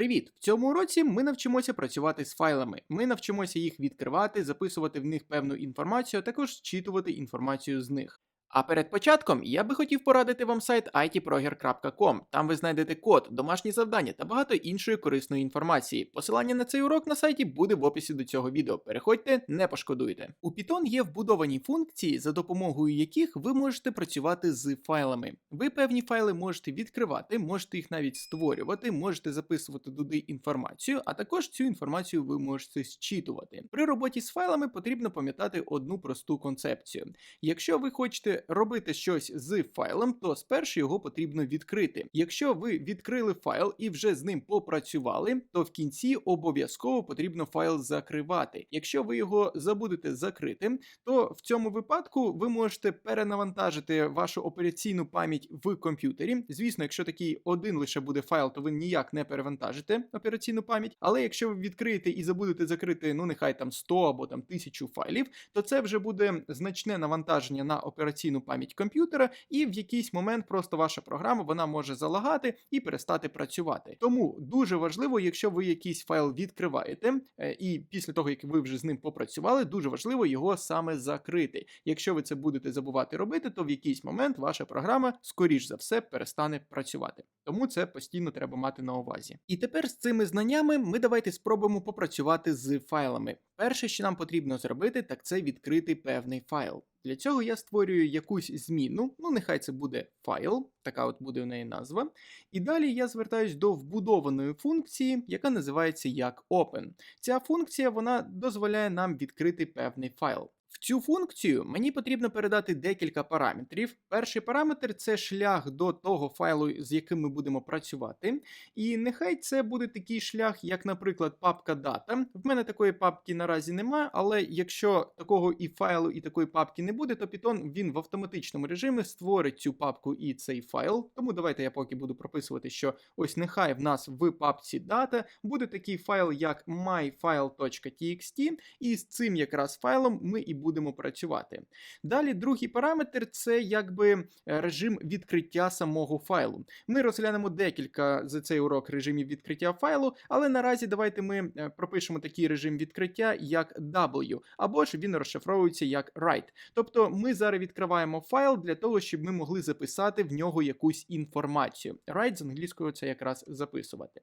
Привіт! В цьому уроці ми навчимося працювати з файлами. Ми навчимося їх відкривати, записувати в них певну інформацію, а також зчитувати інформацію з них. А перед початком я би хотів порадити вам сайт itproger.com. Там ви знайдете код, домашні завдання та багато іншої корисної інформації. Посилання на цей урок на сайті буде в описі до цього відео. Переходьте, не пошкодуйте. У Python є вбудовані функції, за допомогою яких ви можете працювати з файлами. Ви певні файли можете відкривати, можете їх навіть створювати, можете записувати туди інформацію, а також цю інформацію ви можете зчитувати. При роботі з файлами потрібно пам'ятати одну просту концепцію. Якщо ви хочете робити щось з файлом, то спершу його потрібно відкрити. Якщо ви відкрили файл і вже з ним попрацювали, то в кінці обов'язково потрібно файл закривати. Якщо ви його забудете закрити, то в цьому випадку ви можете перенавантажити вашу операційну пам'ять в комп'ютері. Звісно, якщо такий один лише буде файл, то ви ніяк не перевантажите операційну пам'ять. Але якщо ви відкриєте і забудете закрити, ну нехай там 100 або там 1000 файлів, то це вже буде значне навантаження на операційну пам'ять комп'ютера, і в якийсь момент просто ваша програма вона може залагати і перестати працювати. Тому дуже важливо, якщо ви якийсь файл відкриваєте, е, і після того як ви вже з ним попрацювали, дуже важливо його саме закрити. Якщо ви це будете забувати робити, то в якийсь момент ваша програма, скоріш за все, перестане працювати. Тому це постійно треба мати на увазі. І тепер з цими знаннями ми давайте спробуємо попрацювати з файлами. Перше, що нам потрібно зробити, так це відкрити певний файл. Для цього я створюю якусь зміну, ну нехай це буде файл, така от буде в неї назва. І далі я звертаюсь до вбудованої функції, яка називається як Open. Ця функція вона дозволяє нам відкрити певний файл. Цю функцію мені потрібно передати декілька параметрів. Перший параметр це шлях до того файлу, з яким ми будемо працювати. І нехай це буде такий шлях, як, наприклад, папка дата. В мене такої папки наразі немає, але якщо такого і файлу, і такої папки не буде, то Python він в автоматичному режимі створить цю папку і цей файл. Тому давайте я поки буду прописувати, що ось нехай в нас в папці дата буде такий файл, як myfile.txt, і з цим якраз файлом ми і будемо працювати. Далі другий параметр це якби е, режим відкриття самого файлу. Ми розглянемо декілька за цей урок режимів відкриття файлу, але наразі давайте ми е, пропишемо такий режим відкриття, як W, або ж він розшифровується як write. Тобто ми зараз відкриваємо файл для того, щоб ми могли записати в нього якусь інформацію. Write з англійською це якраз записувати.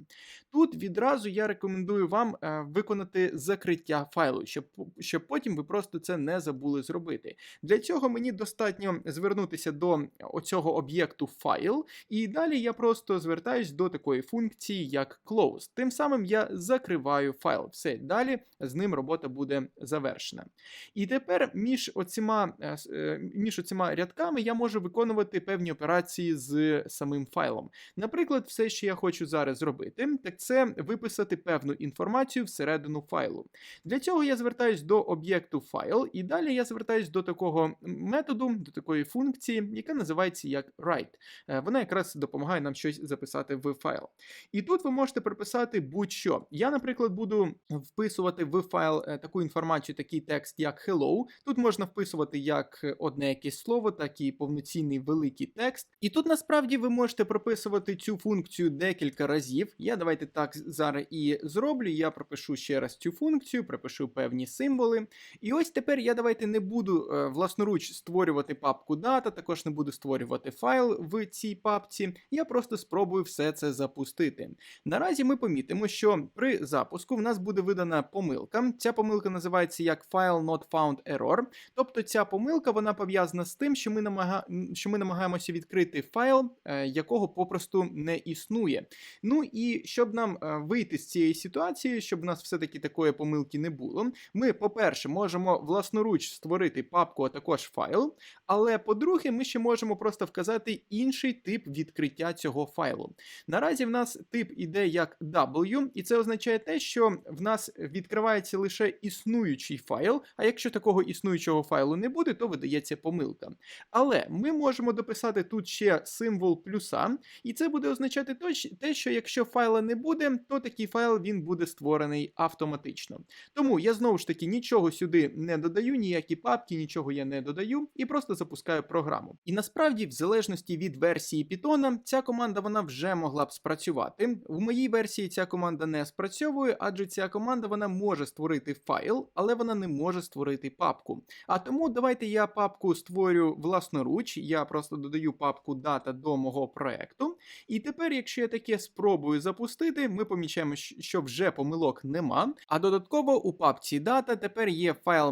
Тут відразу я рекомендую вам е, виконати закриття файлу, щоб, щоб потім ви просто це не забули зробити. Для цього мені достатньо звернутися до оцього об'єкту файл, і далі я просто звертаюсь до такої функції, як close. Тим самим я закриваю файл. Все, далі з ним робота буде завершена. І тепер між оціма, е, е, між оціма рядками я можу виконувати певні операції з самим файлом. Наприклад, все, що я хочу зараз зробити, так це виписати певну інформацію всередину файлу. Для цього я звертаюсь до об'єкту файл. І далі я звертаюсь до такого методу, до такої функції, яка називається як write. Е, вона якраз допомагає нам щось записати в файл. І тут ви можете приписати будь-що. Я, наприклад, буду вписувати в файл е, таку інформацію, такий текст, як hello. Тут можна вписувати як одне якесь слово, так і повноцінний великий текст. І тут насправді ви можете прописувати цю функцію декілька разів. Я давайте так зараз і зроблю. Я пропишу ще раз цю функцію, пропишу певні символи. І ось тепер я давайте не буду е, власноруч створювати папку дата, також не буду створювати файл в цій папці. Я просто спробую все це запустити. Наразі ми помітимо, що при запуску в нас буде видана помилка. Ця помилка називається як File Not Found Error. Тобто ця помилка вона пов'язана з тим, що ми намага... що ми намагаємося відкрити файл, е, якого попросту не існує. Ну і щоб нам е, вийти з цієї ситуації, щоб у нас все-таки такої помилки не було, ми, по-перше, можемо власноруч створити папку, а також файл. Але по-друге, ми ще можемо просто вказати інший тип відкриття цього файлу. Наразі в нас тип іде як W, і це означає те, що в нас відкривається лише існуючий файл. А якщо такого існуючого файлу не буде, то видається помилка. Але ми можемо дописати тут ще символ плюса, і це буде означати те, що якщо файла не буде, то такий файл він буде створений автоматично. Тому я знову ж таки нічого сюди не додаю ніякі папки, нічого я не додаю, і просто запускаю програму. І насправді, в залежності від версії Python, ця команда вона вже могла б спрацювати. В моїй версії ця команда не спрацьовує, адже ця команда вона може створити файл, але вона не може створити папку. А тому давайте я папку створю власноруч. Я просто додаю папку дата до мого проекту. І тепер, якщо я таке спробую запустити, ми помічаємо, що вже помилок нема. А додатково у папці дата тепер є файл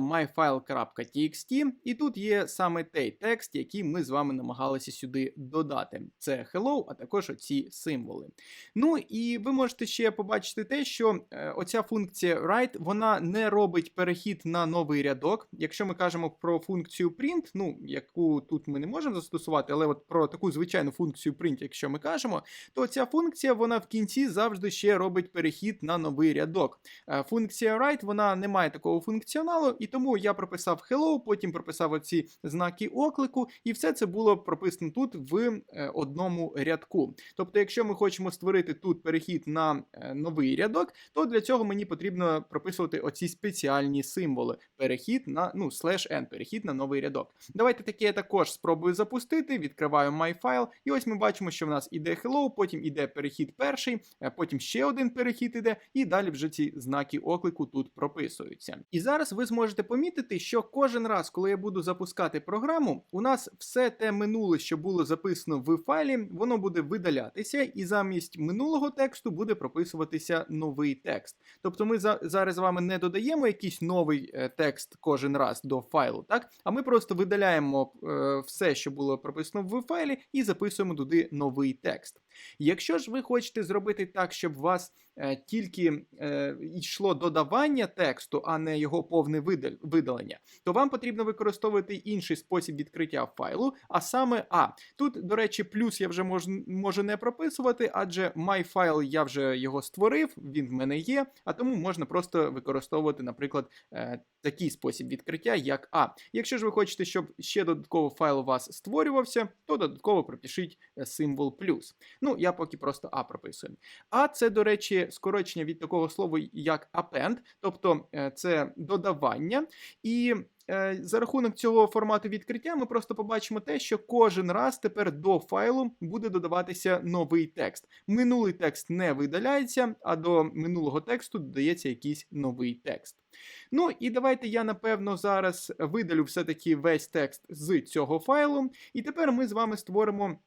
myfile.txt, і тут є саме той текст, який ми з вами намагалися сюди додати. Це hello, а також оці символи. Ну і ви можете ще побачити те, що е, оця функція write, вона не робить перехід на новий рядок. Якщо ми кажемо про функцію print, ну яку тут ми не можемо застосувати, але от про таку звичайну функцію print, якщо ми кажемо, то ця функція вона в кінці завжди ще робить перехід на новий рядок. Е, Функція write, вона не має такого функціоналу, і тому я прописав hello, потім прописав оці знаки оклику, і все це було прописано тут в е, одному рядку. Тобто, якщо ми хочемо створити тут перехід на е, новий рядок, то для цього мені потрібно прописувати оці спеціальні символи. Перехід на ну, слеш n, перехід на новий рядок. Давайте таке я також спробую запустити. Відкриваю MyFile, і ось ми бачимо, що в нас іде hello, потім іде перехід перший, е, потім ще один перехід іде, і далі вже ці знаки оклику тут прописуються. І зараз ви зможете помітити, що кожен раз, коли я буду запускати програму, у нас все те минуле, що було записано в файлі, воно буде видалятися, і замість минулого тексту буде прописуватися новий текст. Тобто ми за, зараз з вами не додаємо якийсь новий е, текст кожен раз до файлу, так? А ми просто видаляємо е, все, що було прописано в файлі, і записуємо туди новий текст. Якщо ж ви хочете зробити так, щоб у вас е, тільки е, йшло додавання тексту, а не його повне видалення, то вам потрібно використовувати інший спосіб відкриття файлу, а саме А. Тут, до речі, плюс я вже мож, можу не прописувати, адже MyFile я вже його створив, він в мене є, а тому можна просто використовувати, наприклад, е, такий спосіб відкриття, як А. Якщо ж ви хочете, щоб ще додатково файл у вас створювався, то додатково пропишіть е, символ плюс. Ну, я поки просто А прописую. А це, до речі, скорочення від такого слова, як append, тобто е, це додавання. І е, за рахунок цього формату відкриття ми просто побачимо те, що кожен раз тепер до файлу буде додаватися новий текст. Минулий текст не видаляється, а до минулого тексту додається якийсь новий текст. Ну і давайте я напевно зараз видалю все-таки весь текст з цього файлу, і тепер ми з вами створимо.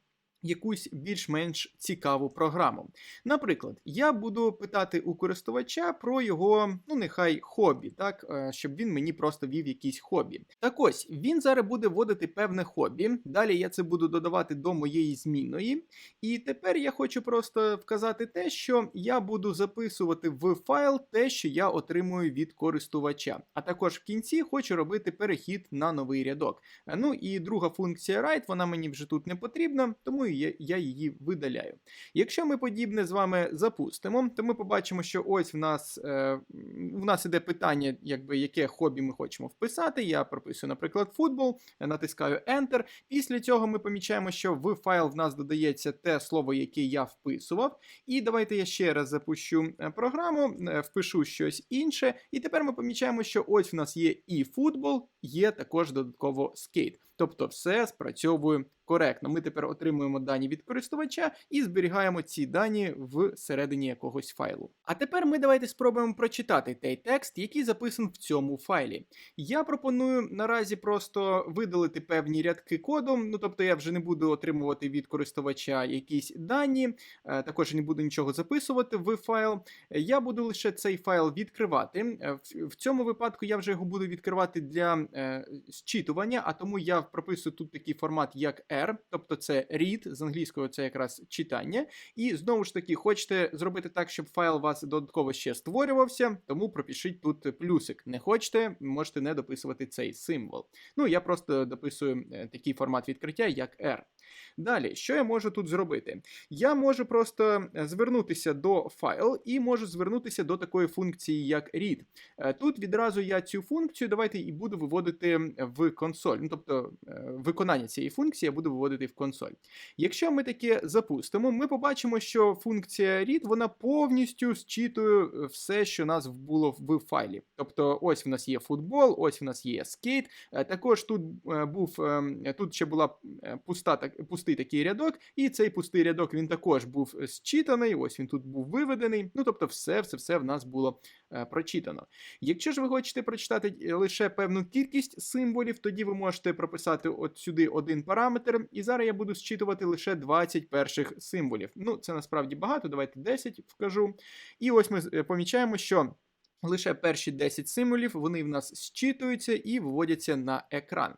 Якусь більш-менш цікаву програму. Наприклад, я буду питати у користувача про його, ну нехай хобі, так, е, щоб він мені просто вів якісь хобі. Так ось він зараз буде вводити певне хобі. Далі я це буду додавати до моєї змінної. І тепер я хочу просто вказати те, що я буду записувати в файл те, що я отримую від користувача. А також в кінці хочу робити перехід на новий рядок. Е, Ну і друга функція write, вона мені вже тут не потрібна, тому я, я її видаляю. Якщо ми подібне з вами запустимо, то ми побачимо, що ось в нас е, в нас іде питання, якби яке хобі ми хочемо вписати. Я прописую, наприклад, футбол, натискаю Enter. Після цього ми помічаємо, що в файл в нас додається те слово, яке я вписував. І давайте я ще раз запущу е, програму, е, впишу щось інше. І тепер ми помічаємо, що ось в нас є і футбол, є також додатково скейт. Тобто все спрацьовує коректно. Ми тепер отримуємо дані від користувача і зберігаємо ці дані всередині якогось файлу. А тепер ми давайте спробуємо прочитати той текст, який записан в цьому файлі. Я пропоную наразі просто видалити певні рядки коду. Ну тобто я вже не буду отримувати від користувача якісь дані, е, також не буду нічого записувати в файл. Я буду лише цей файл відкривати. Е, в- цьому випадку я вже його буду відкривати для е, зчитування, а тому я прописую тут такий формат, як R, тобто це read, з англійського це якраз читання. І знову ж таки, хочете зробити так, щоб файл у вас додатково ще створювався, тому пропишіть тут плюсик. Не хочете, можете не дописувати цей символ. Ну, я просто дописую е, такий формат відкриття, як R. Далі, що я можу тут зробити? Я можу просто е, звернутися до файл і можу звернутися до такої функції, як read. Е, Тут відразу я цю функцію давайте і буду виводити в консоль. Ну, тобто е, виконання цієї функції я буду виводити в консоль. Якщо ми таке запустимо, ми побачимо, що функція read вона повністю зчитує все, що у нас було в файлі. Тобто, ось в нас є футбол, ось в нас є скейт. Також тут був ем, тут ще була пуста так, пустий такий рядок, і цей пустий рядок він також був е, зчитаний. Ось він тут був виведений. Ну тобто, все, все, все в нас було е, прочитано. Якщо ж ви хочете прочитати е, лише певну кількість символів, тоді ви можете прописати от сюди один параметр, і зараз я буду зчитувати лише 20 перших символів. Ну, це насправді багато, давайте 10 вкажу. І ось ми е, помічаємо, що. Лише перші 10 символів вони в нас зчитуються і виводяться на екран.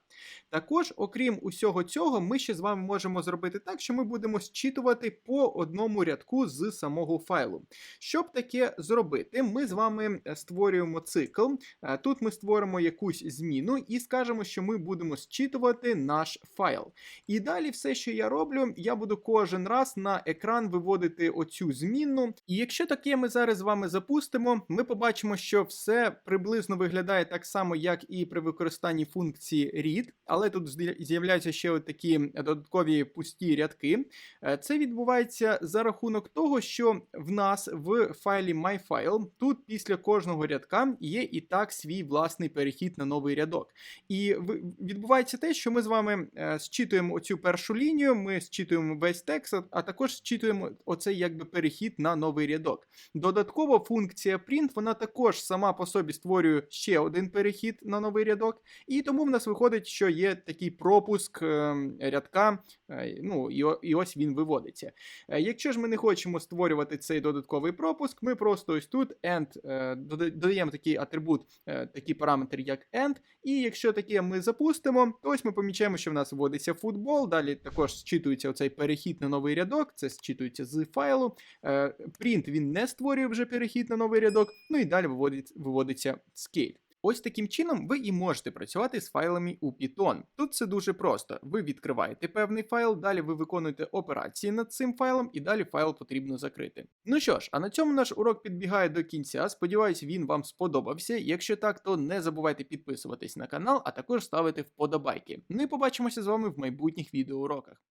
Також, окрім усього цього, ми ще з вами можемо зробити так, що ми будемо зчитувати по одному рядку з самого файлу. Щоб таке зробити, ми з вами е, створюємо цикл. Е, Тут ми створимо якусь зміну і скажемо, що ми будемо зчитувати наш файл. І далі все, що я роблю, я буду кожен раз на екран виводити оцю змінну. І якщо таке ми зараз з вами запустимо, ми побачимо, що все приблизно виглядає так само, як і при використанні функції read, але тут з'являються ще от такі додаткові пусті рядки. Е, Це відбувається за рахунок того, що в нас в файлі MyFile тут після кожного рядка є і так свій власний перехід на новий рядок. І відбувається те, що ми з вами е, зчитуємо оцю першу лінію, ми зчитуємо весь текст, а також зчитуємо оцей якби перехід на новий рядок. Додатково функція print, вона також сама по собі створює ще один перехід на новий рядок, і тому в нас виходить, що є такий пропуск е, рядка, е, ну і, ось він виводиться. Е, Якщо ж ми не хочемо створювати цей додатковий пропуск, ми просто ось тут end, додаємо такий атрибут, такий параметр, як end, і якщо таке ми запустимо, то ось ми помічаємо, що в нас вводиться футбол. Далі також зчитується оцей перехід на новий рядок, це зчитується з файлу. Print він не створює вже перехід на новий рядок, ну і далі виводить, виводиться скейт. Ось таким чином ви і можете працювати з файлами у Python. Тут це дуже просто. Ви відкриваєте певний файл, далі ви виконуєте операції над цим файлом, і далі файл потрібно закрити. Ну що ж, а на цьому наш урок підбігає до кінця. Сподіваюсь, він вам сподобався. Якщо так, то не забувайте підписуватись на канал, а також ставити вподобайки. Ну і побачимося з вами в майбутніх відеоуроках.